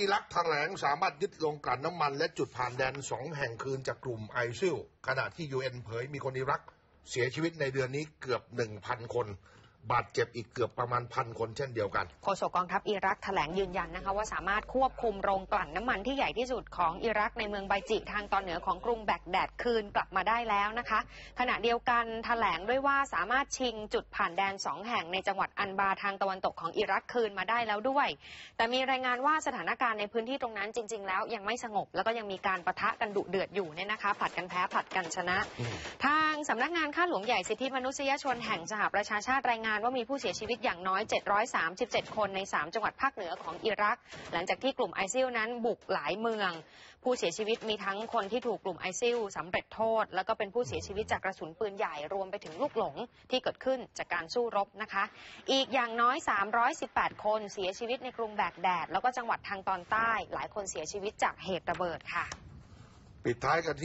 อิรักแถลงสามารถยึดโรงกลั่นน้ำมัน และจุดผ่านแดนสองแห่งคืนจากกลุ่มไอซิลขณะที่ยูเอ็นเผยมีคนอิรักเสียชีวิตในเดือนนี้เกือบหนึ่งพันคน บาดเจ็บอีกเกือบประมาณพันคนเช่นเดียวกัน โฆษกกองทัพอิรักแถลงยืนยันนะคะว่าสามารถควบคุมโรงกลั่นน้ำมันที่ใหญ่ที่สุดของอิรักในเมืองไบจิทางตอนเหนือของกรุงแบกแดดคืนกลับมาได้แล้วนะคะ ขณะเดียวกันแถลงด้วยว่าสามารถชิงจุดผ่านแดนสองแห่งในจังหวัดอันบาทางตะวันตกของอิรักคืนมาได้แล้วด้วย แต่มีรายงานว่าสถานการณ์ในพื้นที่ตรงนั้นจริง ๆ แล้วยังไม่สงบ แล้วก็ยังมีการประทะกันดุเดือดอยู่เนี่ยนะคะผลัดกันแพ้ผลัดกันชนะทางสำนักงานข้าหลวงใหญ่สิทธิมนุษยชนแห่งสหประชาชาติรายงานว่ามีผู้เสียชีวิตอย่างน้อย 737 คนใน 3 จังหวัดภาคเหนือของอิรัก หลังจากที่กลุ่มไอซิลนั้นบุกหลายเมือง ผู้เสียชีวิตมีทั้งคนที่ถูกกลุ่มไอซิลสำเร็จโทษ แล้วก็เป็นผู้เสียชีวิตจากกระสุนปืนใหญ่รวมไปถึงลูกหลงที่เกิดขึ้นจากการสู้รบนะคะ อีกอย่างน้อย 318 คนเสียชีวิตในกรุงแบกแดด แล้วก็จังหวัดทางตอนใต้ หลายคนเสียชีวิตจากเหตุระเบิดค่ะ ปิดท้ายกันที่